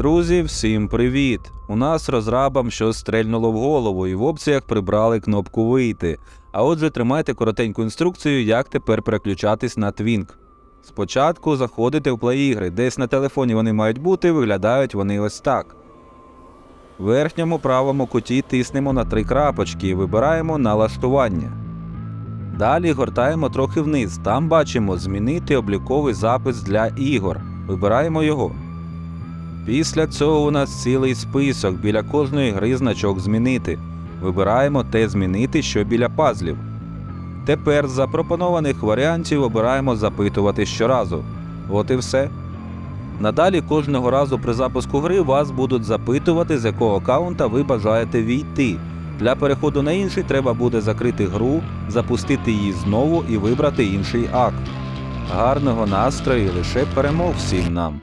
Друзі, всім привіт! У нас розрабам щось стрельнуло в голову, і в опціях прибрали кнопку вийти. А отже, тримайте коротеньку інструкцію, як тепер переключатись на Twink. Спочатку заходите в плей-ігри, десь на телефоні вони мають бути, виглядають вони ось так. В верхньому правому куті тиснемо на три крапочки і вибираємо налаштування. Далі гортаємо трохи вниз. Там бачимо змінити обліковий запис для ігор. Вибираємо його. Після цього у нас цілий список біля кожної гри значок змінити. Вибираємо те змінити, що біля пазлів. Тепер з запропонованих варіантів обираємо запитувати щоразу. От і все. Надалі кожного разу при запуску гри вас будуть запитувати, з якого аккаунта ви бажаєте війти. Для переходу на інший треба буде закрити гру, запустити її знову і вибрати інший акт. Гарного настрою і лише перемог всім нам!